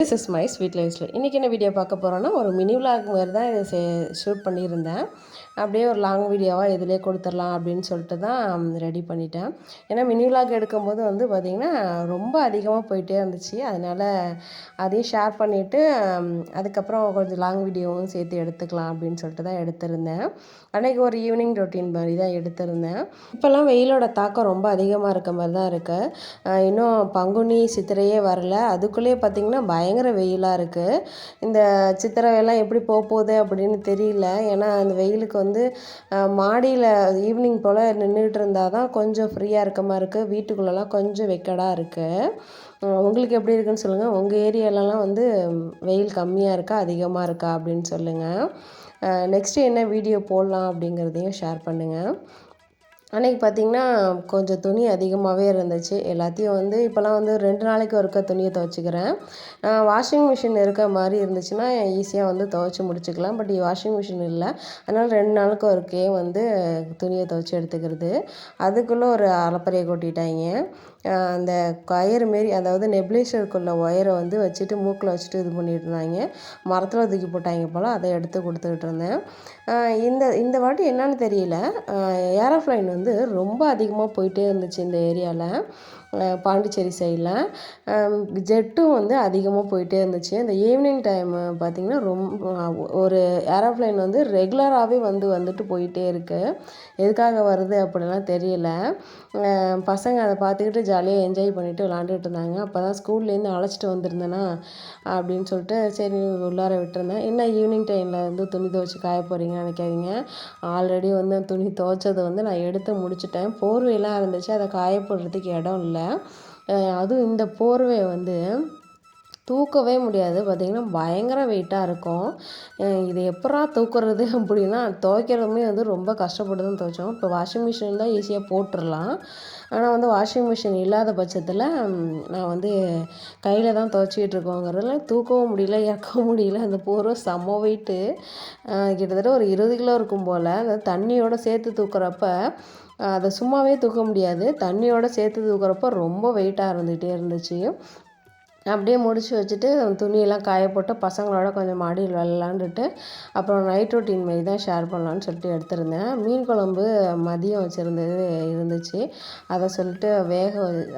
This is my sweet லைஃப்ஸில் இன்றைக்கி என்ன வீடியோ பார்க்க போகிறோன்னா ஒரு மினி விளாக் மாதிரி தான் இதை ஷூட் பண்ணியிருந்தேன். அப்படியே ஒரு லாங் வீடியோவாக இதிலே கொடுத்துடலாம் அப்படின்னு சொல்லிட்டு தான் ரெடி பண்ணிட்டேன். ஏன்னா மினி விலாக் எடுக்கும்போது வந்து பார்த்திங்கன்னா ரொம்ப அதிகமாக போயிட்டே இருந்துச்சு. அதனால் அதையும் ஷேர் பண்ணிவிட்டு அதுக்கப்புறம் கொஞ்சம் லாங் வீடியோவும் சேர்த்து எடுத்துக்கலாம் அப்படின்னு சொல்லிட்டு தான் எடுத்திருந்தேன். அன்றைக்கி ஒரு ஈவினிங் ரொட்டீன் மாதிரி தான் எடுத்திருந்தேன். இப்போல்லாம் வெயிலோட தாக்கம் ரொம்ப அதிகமாக இருக்க மாதிரி தான் இருக்குது இன்னும் பங்குனி சித்திரையே வரல. அதுக்குள்ளேயே பார்த்திங்கன்னா பயங்கர வெயிலாக இருக்குது இந்த சித்திரை எல்லாம் எப்படி போக போகுது அப்படின்னு தெரியல. ஏன்னா அந்த வெயிலுக்கு வந்து மாடியில் ஈவினிங் போல் நின்றுட்டு இருந்தால் தான் கொஞ்சம் ஃப்ரீயாக இருக்க மாதிரி இருக்குது வீட்டுக்குள்ளெல்லாம் கொஞ்சம் வெக்கடாக இருக்குது உங்களுக்கு எப்படி இருக்குன்னு சொல்லுங்கள் உங்கள் ஏரியாலலாம் வந்து வெயில் கம்மியாக இருக்கா? அதிகமாக இருக்கா? அப்படின்னு சொல்லுங்கள் நெக்ஸ்ட்டு என்ன வீடியோ போடலாம் அப்படிங்கிறதையும் ஷேர் பண்ணுங்கள் அன்றைக்கி பார்த்திங்கன்னா கொஞ்சம் துணி அதிகமாகவே இருந்துச்சு. எல்லாத்தையும் வந்து இப்போலாம் வந்து ரெண்டு நாளைக்கு ஒருக்க துணியை துவச்சிக்கிறேன். வாஷிங் மிஷின் இருக்க மாதிரி இருந்துச்சுன்னா ஈஸியாக வந்து துவச்சி முடிச்சுக்கலாம். பட் வாஷிங் மிஷின் இல்லை. அதனால் ரெண்டு நாளுக்கு ஒருக்கே வந்து துணியை துவைச்சி எடுத்துக்கிறது. அதுக்குள்ளே ஒரு அலப்பறையை கொட்டிட்டாங்க. அந்த கயிறு மாரி அதாவது நெப்லேஷருக்குள்ள ஒயரை வந்து வச்சுட்டு மூக்கில் வச்சுட்டு இது பண்ணிட்டு இருந்தாங்க. மரத்தில் தூக்கி போட்டாங்க போல் அதை எடுத்து கொடுத்துக்கிட்டு இருந்தேன். இந்த இந்த வாட்டி என்னன்னு தெரியல. ஏரோஃப்ளைன் வந்து வந்து ரொம்ப அதிகமாக போயிட்டே இருந்துச்சு இந்த ஏரியாவில் பாண்டிச்சேரி சைடில் ஜெட்டும் வந்து அதிகமாக போயிட்டே இருந்துச்சு. அந்த ஈவினிங் டைம் பார்த்திங்கன்னா ரொம்ப ஒரு ஏரோப்ளைன் வந்து ரெகுலராகவே வந்து வந்துட்டு போயிட்டே இருக்குது எதுக்காக வருது அப்படிலாம் தெரியல. பசங்க அதை பார்த்துக்கிட்டு ஜாலியாக என்ஜாய் பண்ணிவிட்டு விளாண்டுட்டு இருந்தாங்க. அப்போ தான் ஸ்கூல்லேருந்து அழைச்சிட்டு வந்திருந்தேனா அப்படின்னு சொல்லிட்டு சரி உள்ளார விட்டுருந்தேன். என்ன ஈவினிங் டைமில் வந்து துணி துவைச்சி காய போகிறீங்கன்னு நினைக்காதீங்க. ஆல்ரெடி வந்து துணி துவைச்சதை வந்து நான் எடுத்து முடிச்சிட்டேன். போர்வையெல்லாம் இருந்துச்சு. அதை காய போடுறதுக்கு இடம் இல்லை. அதுவும் இந்த போர்வை வந்து தூக்கவே முடியாது. பார்த்திங்கன்னா பயங்கர வெயிட்டாக இருக்கும். இது எப்படா தூக்குறது அப்படின்னா துவைக்கிறதுமே வந்து ரொம்ப கஷ்டப்பட்டு தான் துவைச்சோம். இப்போ வாஷிங் மிஷின் தான் ஈஸியாக போட்டுடலாம். ஆனால் வந்து வாஷிங் மிஷின் இல்லாத பட்சத்தில் நான் வந்து கையில் தான் துவைச்சிக்கிட்டு இருக்கோங்கிறதுல தூக்கவும் முடியல இறக்கவும் முடியல. அந்த போர்வை செம்ம வெயிட்டு கிட்டத்தட்ட ஒரு இருபது கிலோ இருக்கும் போல். அந்த தண்ணியோடு சேர்த்து தூக்குறப்ப அதை சும்மாவே தூக்க முடியாது. தண்ணியோடு சேர்த்து தூக்குறப்போ ரொம்ப வெயிட்டாக இருந்துகிட்டே இருந்துச்சு. அப்படியே முடிச்சு வச்சுட்டு துணியெல்லாம் காய போட்டு பசங்களோட கொஞ்சம் மாடியில் விளாண்டுட்டு அப்புறம் நைட் ரொட்டீன் மாரி தான் ஷேர் பண்ணலான்னு சொல்லிட்டு எடுத்திருந்தேன். மீன் குழம்பு மதியம் வச்சுருந்தது இருந்துச்சு. அதை சொல்லிட்டு வேக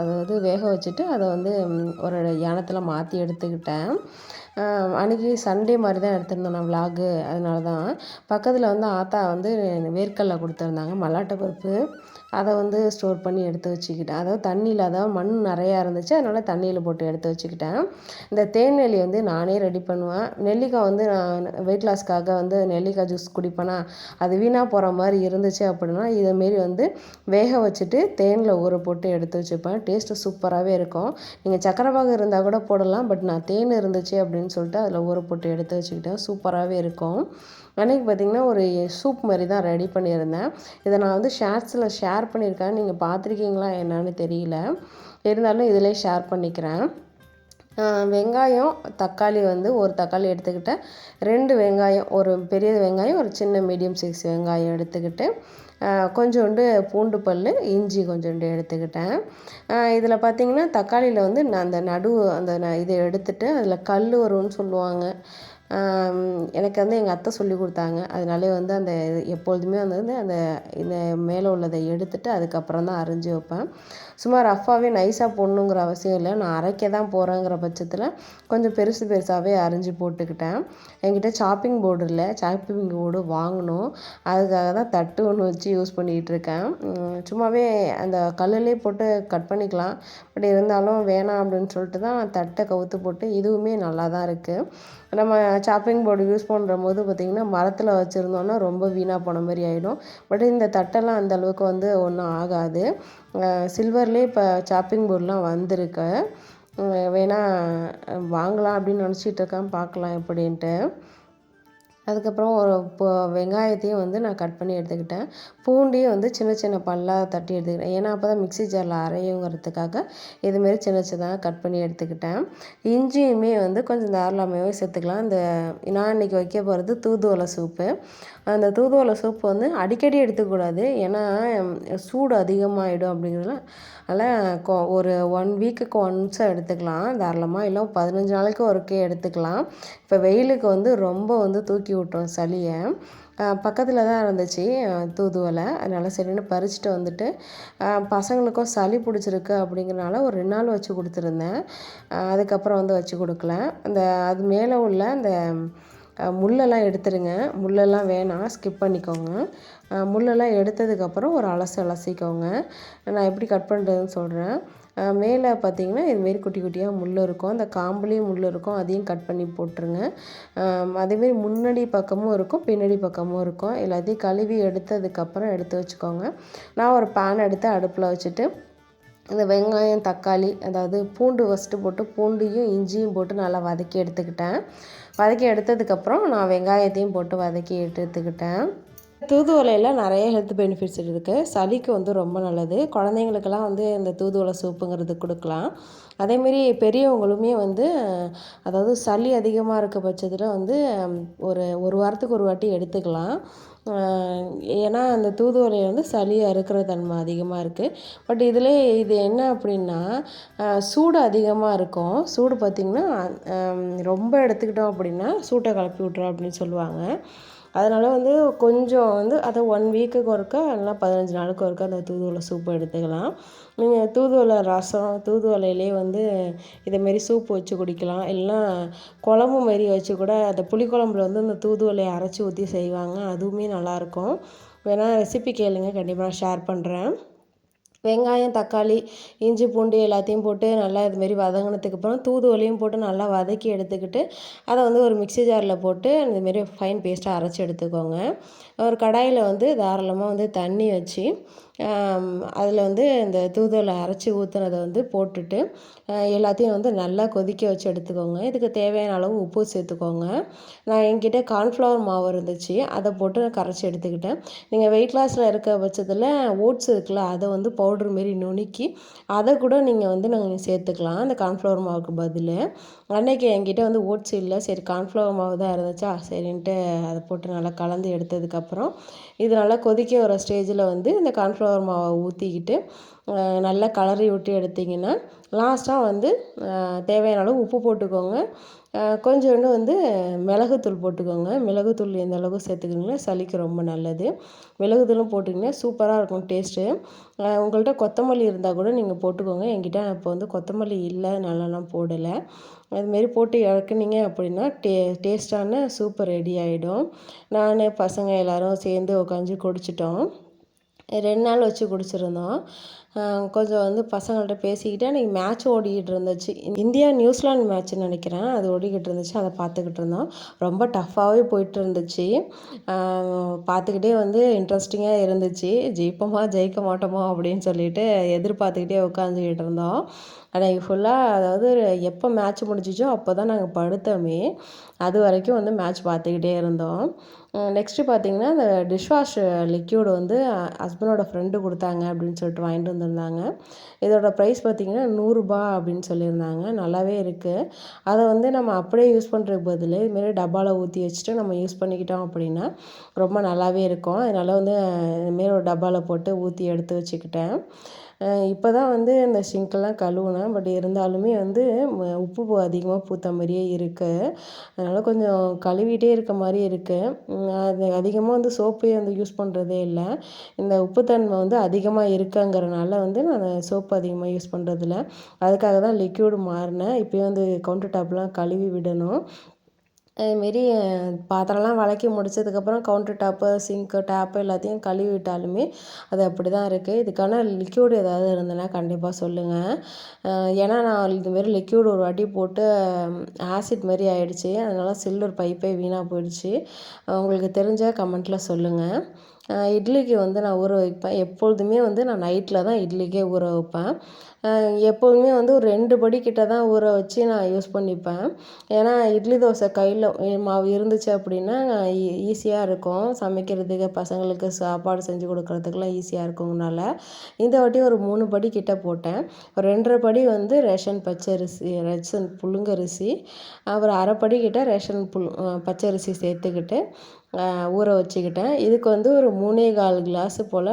அதாவது வேக வச்சுட்டு அதை வந்து ஒரு யானத்தில் மாற்றி எடுத்துக்கிட்டேன். அன்றைக்கி சண்டே மாதிரி தான் எடுத்திருந்தோம் நான் விலாகு அதனால தான் பக்கத்தில் வந்து ஆத்தா வந்து வேர்க்கடலை கொடுத்துருந்தாங்க மல்லாட்டை பருப்பு. அதை வந்து ஸ்டோர் பண்ணி எடுத்து வச்சுக்கிட்டேன். அதாவது தண்ணியில் அதாவது மண் நிறையா இருந்துச்சு. அதனால் தண்ணியில் போட்டு எடுத்து வச்சுக்கிட்டேன். இந்த தேன் நெல்லி வந்து நானே ரெடி பண்ணுவேன். நெல்லிக்காய் வந்து நான் வெயிட் லாஸ்க்காக வந்து நெல்லிக்காய் ஜூஸ் குடிப்பேனா அது வீணாக போகிற மாதிரி இருந்துச்சு அப்படின்னா இதேமாரி வந்து வேக வச்சுட்டு தேனில் ஊற போட்டு எடுத்து வச்சுப்பேன். டேஸ்ட்டு சூப்பராகவே இருக்கும். நீங்கள் சக்கரை பாகு இருந்தால் கூட போடலாம். பட் நான் தேன் இருந்துச்சு அப்படின்னு சொல்லிட்டு அதில் ஊற போட்டு எடுத்து வச்சுக்கிட்டேன். சூப்பராகவே இருக்கும். அன்றைக்கி பார்த்திங்கன்னா ஒரு சூப் மாதிரி தான் ரெடி பண்ணியிருந்தேன். இதை நான் வந்து ஷேர்ஸில் ஷேர் ஷேர் பண்ணியிருக்கேன். நீங்கள் பார்த்துருக்கீங்களா என்னன்னு தெரியல. இருந்தாலும் இதிலே ஷேர் பண்ணிக்கிறேன். வெங்காயம் தக்காளி வந்து ஒரு தக்காளி எடுத்துக்கிட்டேன் ரெண்டு வெங்காயம் ஒரு பெரிய வெங்காயம் ஒரு சின்ன மீடியம் சைஸ் வெங்காயம் எடுத்துக்கிட்டு கொஞ்சோண்டு பூண்டு பல் இஞ்சி கொஞ்சோண்டு எடுத்துக்கிட்டேன். இதில் பார்த்திங்கன்னா தக்காளியில் வந்து நான் அந்த நடுவு அந்த இதை எடுத்துகிட்டு அதில் கல் வரும்னு சொல்லுவாங்க. எனக்கு வந்து எங்கள் அத்தை சொல்லி கொடுத்தாங்க. அதனாலே வந்து அந்த எப்பொழுதுமே வந்து அந்த இந்த மேலே உள்ளதை எடுத்துட்டு அதுக்கப்புறம் தான் அரிஞ்சு வைப்பேன். சும்மா ரஃப்பாகவே நைஸாக போடணுங்கிற அவசியம் இல்லை. நான் அரைக்க தான் போகிறேங்கிற பட்சத்தில் கொஞ்சம் பெருசு பெருசாகவே அரிஞ்சு போட்டுக்கிட்டேன். என்கிட்ட சாப்பிங் போர்டு இல்லை. சாப்பிங் போர்டு வாங்கணும். அதுக்காக தான் தட்டு ஒன்று வச்சு யூஸ் பண்ணிகிட்டு இருக்கேன். சும்மாவே அந்த கல்லுலேயே போட்டு கட் பண்ணிக்கலாம். பட் இருந்தாலும் வேணாம் அப்படின்னு சொல்லிட்டு தான் தட்டை கவுத்து போட்டு இதுவுமே நல்லா தான் இருக்குது நம்ம சாப்பிங் போர்டு யூஸ் பண்ணுற போது பார்த்திங்கன்னா மரத்தில் வச்சுருந்தோன்னா ரொம்ப வீணாக போன மாதிரி ஆகிடும் பட் இந்த தட்டெல்லாம் அந்த அளவுக்கு வந்து ஒன்றும் ஆகாது. சில்வர்லேயே இப்போ சாப்பிங் போர்டெலாம் வந்திருக்கு. வேணால் வாங்கலாம் அப்படின்னு நினச்சிட்டு இருக்கேன் பார்க்கலாம் எப்படின்ட்டு. அதுக்கப்புறம் ஒரு இப்போ வெங்காயத்தையும் வந்து நான் கட் பண்ணி எடுத்துக்கிட்டேன். பூண்டையும் வந்து சின்ன சின்ன பல்லாக தட்டி எடுத்துக்கிட்டேன். ஏன்னா அப்போ தான் மிக்ஸி ஜாரில் அரையுங்கிறதுக்காக இதுமாரி சின்ன சின்னதாக கட் பண்ணி எடுத்துக்கிட்டேன். இஞ்சியுமே வந்து கொஞ்சம் தாராளமாகவே சேர்த்துக்கலாம். இந்த நான் இன்றைக்கி வைக்க போகிறது தூதுவளை சூப்பு. அந்த தூதுவளை சூப்பு வந்து அடிக்கடி எடுத்துக்கூடாது. ஏன்னா சூடு அதிகமாகிடும் அப்படிங்கிறதுல அதனால் ஒரு ஒன் வீக்குக்கு ஒன்ஸாக எடுத்துக்கலாம். தாராளமாக இல்லை பதினஞ்சு நாளைக்கு ஒருக்கே எடுத்துக்கலாம். இப்போ வெயிலுக்கு வந்து ரொம்ப வந்து தூக்கி விட்டோம் சளியை. பக்கத்தில் தான் இருந்துச்சு தூதுவலை. அதனால் சரின்னு பறிச்சுட்டு வந்துட்டு பசங்களுக்கும் சளி பிடிச்சிருக்கு அப்படிங்கிறனால ஒரு ரெண்டு நாள் வச்சு கொடுத்துருந்தேன். அதுக்கப்புறம் வந்து வச்சு கொடுக்கல. அந்த அது மேலே உள்ள அந்த முள்ளெல்லாம் எடுத்துருங்க. முள்ளெல்லாம் வேணாம் ஸ்கிப் பண்ணிக்கோங்க. முள்ளெல்லாம் எடுத்ததுக்கப்புறம் ஒரு அலசு அலசிக்கோங்க. நான் எப்படி கட் பண்ணுறதுன்னு சொல்கிறேன் மேலே பார்த்தீங்கன்னா இதுமாரி குட்டி குட்டியாக முள் இருக்கும். அந்த காம்புலேயும் முள் இருக்கும். அதையும் கட் பண்ணி போட்டுருங்க. அதேமாரி முன்னாடி பக்கமும் இருக்கும் பின்னாடி பக்கமும் இருக்கும். எல்லாத்தையும் கழுவி எடுத்ததுக்கப்புறம் எடுத்து வச்சுக்கோங்க. நான் ஒரு பேன் எடுத்து அடுப்பில் வச்சுட்டு இந்த வெங்காயம் தக்காளி அதாவது பூண்டு ஃபஸ்ட்டு போட்டு பூண்டையும் இஞ்சியும் போட்டு நல்லா வதக்கி எடுத்துக்கிட்டேன். வதக்கி எடுத்ததுக்கப்புறம் நான் வெங்காயத்தையும் போட்டு வதக்கி எடுத்துக்கிட்டேன். தூதுவளையில் நிறைய ஹெல்த் பெனிஃபிட்ஸ் இருக்குது சளிக்கு வந்து ரொம்ப நல்லது. குழந்தைங்களுக்கெல்லாம் வந்து இந்த தூதுவளை சூப்புங்கிறது கொடுக்கலாம். அதேமாரி பெரியவங்களுமே வந்து அதாவது சளி அதிகமாக இருக்க பட்சத்தில் வந்து ஒரு ஒரு வாரத்துக்கு ஒரு வாட்டி எடுத்துக்கலாம். ஏன்னா அந்த தூதுவளை வந்து சளி அறுக்கிற தன்மை அதிகமாக இருக்குது பட் இதில் இது என்ன அப்படின்னா சூடு அதிகமாக இருக்கும். சூடு பார்த்திங்கன்னா ரொம்ப எடுத்துக்கிட்டோம் அப்படின்னா சூட்டை கலப்பி விட்றோம் அப்படின்னு சொல்லுவாங்க. அதனால் வந்து கொஞ்சம் வந்து அதை ஒன் வீக்குக்கு ஒருக்கா இல்லைனா பதினஞ்சு நாளுக்கு ஒருக்கா அந்த தூதுவளை சூப்பு எடுத்துக்கலாம். நீங்கள் தூதுவளை ரசம் தூதுவளையிலே வந்து இதேமாரி சூப்பு வச்சு குடிக்கலாம். இல்லைனா குழம்பு மாரி வச்சு கூட அந்த புளிக்குழம்புல வந்து இந்த தூதுவளையை அரைச்சி ஊற்றி செய்வாங்க. அதுவுமே நல்லாயிருக்கும் வேணால் ரெசிபி கேளுங்க. கண்டிப்பாக நான் ஷேர் பண்ணுறேன் வெங்காயம் தக்காளி இஞ்சி பூண்டு எல்லாத்தையும் போட்டு நல்லா இதுமாரி வதங்கினதுக்கு அப்புறம் தூதுவலையும் போட்டு நல்லா வதக்கி எடுத்துக்கிட்டு அதை வந்து ஒரு மிக்ஸி ஜாரில் போட்டு இந்தமாரி ஃபைன் பேஸ்ட்டாக அரைச்சி எடுத்துக்கோங்க. ஒரு கடாயில் வந்து தாராளமாக வந்து தண்ணி வச்சு அதில் வந்து இந்த தூதுவளை அரைச்சி ஊற்றுனதை வந்து போட்டுட்டு எல்லாத்தையும் வந்து நல்லா கொதிக்க வச்சு எடுத்துக்கோங்க. இதுக்கு தேவையான அளவு உப்பு சேர்த்துக்கோங்க. நான் என்கிட்ட கார்ன்ஃப்ளவர் மாவு இருந்துச்சு அதை போட்டு நான் கரைச்சி எடுத்துக்கிட்டேன். நீங்கள் வெயிட் லாஸில் இருக்க பட்சத்தில் ஓட்ஸ் இருக்குல்ல அதை வந்து பவுட்ரு மாரி நுணுக்கி அதை கூட நீங்கள் வந்து நாங்கள் சேர்த்துக்கலாம். அந்த கார்ன்ஃப்ளவர் மாவுக்கு பதில். அன்னைக்கு என்கிட்ட வந்து ஓட்ஸ் இல்லை. சரி கார்ன்ஃப்ளவர் மாவு தான் இருந்துச்சா? சரின்ட்டு அதை போட்டு நல்லா கலந்து எடுத்ததுக்கப்புறம் இது நல்லா கொதிக்க வர ஸ்டேஜில் வந்து இந்த கார்ன்ஃப்ளவர் மாவை ஊற்றிக்கிட்டு நல்லா கலரி விட்டு எடுத்திங்கன்னா லாஸ்ட்டாக வந்து தேவையான அளவு உப்பு போட்டுக்கோங்க. கொஞ்சோண்டு வந்து மிளகுத்தூள் போட்டுக்கோங்க. மிளகுத்தூள் எந்த அளவுக்கு சேர்த்துக்கிங்கன்னா சளிக்கு ரொம்ப நல்லது. மிளகுத்தூளும் போட்டிங்கன்னா சூப்பராக இருக்கும் டேஸ்ட்டு. உங்கள்கிட்ட கொத்தமல்லி இருந்தால் கூட நீங்கள் போட்டுக்கோங்க. என்கிட்ட இப்போ வந்து கொத்தமல்லி இல்லை நல்லாலாம் போடலை. அதுமாரி போட்டு இறக்குனீங்க அப்படின்னா டே டேஸ்ட்டான சூப்பர் ரெடி ஆகிடும் நான் பசங்க எல்லோரும் சேர்ந்து உட்காந்து குடிச்சிட்டோம். ரெண்டு நாள் வச்சு குடிச்சிருந்தோம். கொஞ்சம் வந்து பசங்கள்கிட்ட பேசிக்கிட்டு அன்றைக்கி மேட்ச் ஓடிக்கிட்டு இருந்துச்சு. இந்தியா நியூசிலாந்து மேட்ச்னு நினைக்கிறேன். அது ஓடிக்கிட்டு இருந்துச்சு. அதை பார்த்துக்கிட்டு இருந்தோம். ரொம்ப டஃப்பாகவே போயிட்டு இருந்துச்சு. பார்த்துக்கிட்டே வந்து இன்ட்ரெஸ்டிங்காக இருந்துச்சு. ஜெயிப்போமா ஜெயிக்க மாட்டோமா அப்படின்னு சொல்லிட்டு எதிர்பார்த்துக்கிட்டே உட்காந்துக்கிட்டு இருந்தோம். அன்றைக்கி ஃபுல்லாக அதாவது எப்போ மேட்ச் முடிஞ்சிச்சோ அப்போ தான் நாங்கள் படுத்தோமே. அது வரைக்கும் வந்து மேட்ச் பார்த்துக்கிட்டே இருந்தோம். நெக்ஸ்ட்டு பார்த்தீங்கன்னா அந்த டிஷ் வாஷ் லிக்யூடு வந்து ஹஸ்பண்டோட ஃப்ரெண்டு கொடுத்தாங்க அப்படின்னு சொல்லிட்டு வாங்கிட்டு வந்திருந்தாங்க. இதோட ப்ரைஸ் பார்த்திங்கன்னா நூறுரூபா அப்படின்னு சொல்லியிருந்தாங்க. நல்லாவே இருக்குது அதை வந்து நம்ம அப்படியே யூஸ் பண்ணுறதுக்கு பதில் இதுமாரி டப்பாவில் ஊற்றி வச்சுட்டு நம்ம யூஸ் பண்ணிக்கிட்டோம் அப்படின்னா ரொம்ப நல்லாவே இருக்கும். அதனால் வந்து இதுமாரி ஒரு டப்பாவில் போட்டு ஊற்றி எடுத்து வச்சுக்கிட்டேன். இப்போ தான் வந்து இந்த சிங்க்கெல்லாம் கழுவுனேன். பட் இருந்தாலுமே வந்து உப்பு அதிகமாக பூத்த மாதிரியே இருக்குது அதனால் கொஞ்சம் கழுவிட்டே இருக்க மாதிரி இருக்குது அது அதிகமாக வந்து சோப்பே வந்து யூஸ் பண்ணுறதே இல்லை. இந்த உப்புத்தன்மை வந்து அதிகமாக இருக்குங்கிறனால வந்து நான் சோப்பு அதிகமாக யூஸ் பண்ணுறதில்ல அதுக்காக தான் லிக்யூடு மாறினேன். இப்போயும் வந்து கவுண்டர் டாப்லாம் கழுவி விடணும். அதுமாரி பாத்திரம்லாம் விளக்கி முடிச்சதுக்கப்புறம் கவுண்டர் டாப்பு சிங்க்கு டேப்பு எல்லாத்தையும் கழுவி விட்டாலுமே அது அப்படி தான் இருக்குது இதுக்கான லிக்யூடு ஏதாவது இருந்ததுன்னா கண்டிப்பாக சொல்லுங்கள் ஏன்னா நான் இதுமாரி லிக்யூடு ஒரு வாட்டி போட்டு ஆசிட் மாரி ஆகிடுச்சி அதனால் சில்வர் பைப்பே வீணாக போயிடுச்சு. உங்களுக்கு தெரிஞ்ச கமெண்ட்டில் சொல்லுங்கள் இட்லிக்கு வந்து நான் ஊற வைப்பேன். எப்பொழுதுமே வந்து நான் நைட்டில் தான் இட்லிக்கே ஊற வைப்பேன். எப்போதுமே வந்து ஒரு ரெண்டு படி கிட்ட தான் ஊற வச்சு நான் யூஸ் பண்ணிப்பேன். ஏன்னா இட்லி தோசை கையில் மாவு இருந்துச்சு அப்படின்னா ஈஸியாக இருக்கும். சமைக்கிறதுக்கு பசங்களுக்கு சாப்பாடு செஞ்சு கொடுக்குறதுக்குலாம் ஈஸியாக இருக்குங்கனால இந்த வாட்டி ஒரு மூணு படி கிட்ட போட்டேன். ஒரு ரெண்டரை படி வந்து ரேஷன் பச்சரிசி ரேஷன் புழுங்கரிசி அப்புறம் அரைப்படி கிட்ட ரேஷன் புல் பச்சரிசி சேர்த்துக்கிட்டு ஊற வச்சுக்கிட்டேன். இதுக்கு வந்து ஒரு மூணே கால் கிளாஸு போல்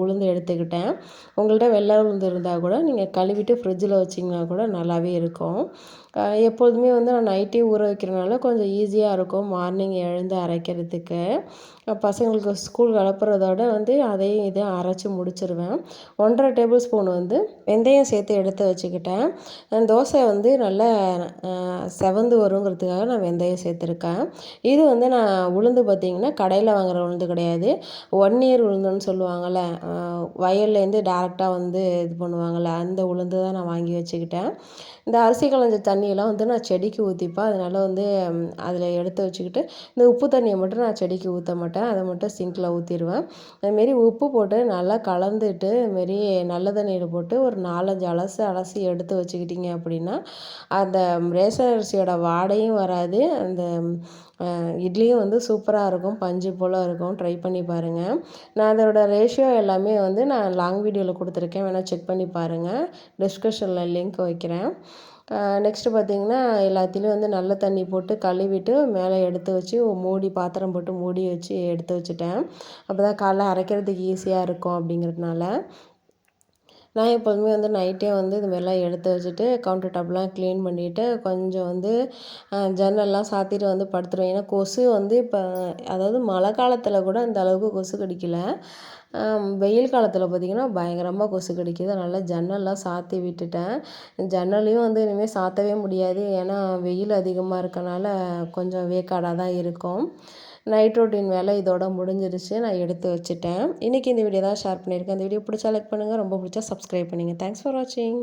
உளுந்து எடுத்துக்கிட்டேன். உங்கள்கிட்ட வெள்ளை உளுந்து இருந்தால் கூட நீங்கள் கழுவிட்டு ஃப்ரிட்ஜில் வச்சிங்கன்னா கூட நல்லாவே இருக்கும். எப்பொழுதுமே வந்து நான் நைட்டே ஊற வைக்கிறனால கொஞ்சம் ஈஸியாக இருக்கும். மார்னிங் எழுந்து அரைக்கிறதுக்கு. பசங்களுக்கு ஸ்கூல் கிளப்புறதோட வந்து அதையும் இதையும் அரைச்சி முடிச்சிருவேன். ஒன்றரை டேபிள் ஸ்பூன் வந்து வெந்தயம் சேர்த்து எடுத்து வச்சுக்கிட்டேன். தோசை வந்து நல்லா செவந்து வருங்கிறதுக்காக நான் வெந்தயம் சேர்த்துருக்கேன். இது வந்து நான் உளுந்து பார்த்திங்கன்னா கடையில் வாங்குகிற உளுந்து கிடையாது. ஒன் இயர் உளுந்துன்னு சொல்லுவாங்கள்ல வயல்லேருந்து டேரெக்டாக வந்து இது பண்ணுவாங்கள்ல அந்த உளுந்து தான் நான் வாங்கி வச்சுக்கிட்டேன். இந்த அரிசி களைஞ்ச தண்ணியெல்லாம் வந்து நான் செடிக்கு ஊற்றிப்பேன் அதனால் வந்து அதில் எடுத்து வச்சுக்கிட்டு இந்த உப்பு தண்ணியை மட்டும் நான் செடிக்கு ஊற்ற மாட்டேன். அதை மட்டும் சிங்கில் ஊற்றிடுவேன் அதுமாரி உப்பு போட்டு நல்லா கலந்துட்டு இதுமாரி நல்ல தண்ணியில் போட்டு ஒரு நாலஞ்சு அலசு அலசி எடுத்து வச்சுக்கிட்டிங்க அப்படின்னா அந்த ரேஷன் அரிசியோட வாடையும் வராது. அந்த இட்லியும் வந்து சூப்பராக இருக்கும். பஞ்சு போல் இருக்கும். ட்ரை பண்ணி பாருங்கள் நான் அதோடய ரேஷியோ எல்லாமே வந்து நான் லாங் வீடியோவில் கொடுத்துருக்கேன். வேணால் செக் பண்ணி பாருங்கள் டிஸ்கிரிப்ஷனில் லிங்க் வைக்கிறேன். நெக்ஸ்ட்டு பார்த்திங்கன்னா எல்லாத்துலேயும் வந்து நல்ல தண்ணி போட்டு கழுவிட்டு மேலே எடுத்து வச்சு மூடி பாத்திரம் போட்டு மூடி வச்சு எடுத்து வச்சுட்டேன். அப்போ தான் காலைல அரைக்கிறதுக்கு ஈஸியாக இருக்கும் அப்படிங்கிறதுனால. நான் எப்போதுமே வந்து நைட்டே வந்து இது மாதிரிலாம் எடுத்து வச்சுட்டு கவுண்டர் டாப்லாம் க்ளீன் பண்ணிவிட்டு கொஞ்சம் வந்து ஜன்னல்லாம் சாத்திட்டு வந்து படுத்துருவேன். ஏன்னா கொசு வந்து இப்போ அதாவது மழை காலத்தில் கூட இந்த அளவுக்கு கொசு கடிக்கல. வெயில் காலத்தில் பார்த்திங்கன்னா பயங்கரமாக கொசு கடிக்குது. அதனால் ஜன்னல்லாம் சாற்றி விட்டுட்டேன். ஜன்னலையும் வந்து இனிமேல் சாத்தவே முடியாது. ஏன்னா வெயில் அதிகமாக இருக்கனால கொஞ்சம் வேக்காடாக தான் இருக்கும். நைட் ரொட்டீன் வேலை இதோட முடிஞ்சிருச்சு. நான் எடுத்து வச்சுட்டேன். இன்றைக்கி இந்த வீடியோ தான் ஷேர் பண்ணியிருக்கேன். இந்த வீடியோ பிடிச்சா லைக் பண்ணுங்கள் ரொம்ப பிடிச்சா சப்ஸ்கிரைப் பண்ணுங்கள் தேங்க்ஸ் ஃபார் வாட்சிங்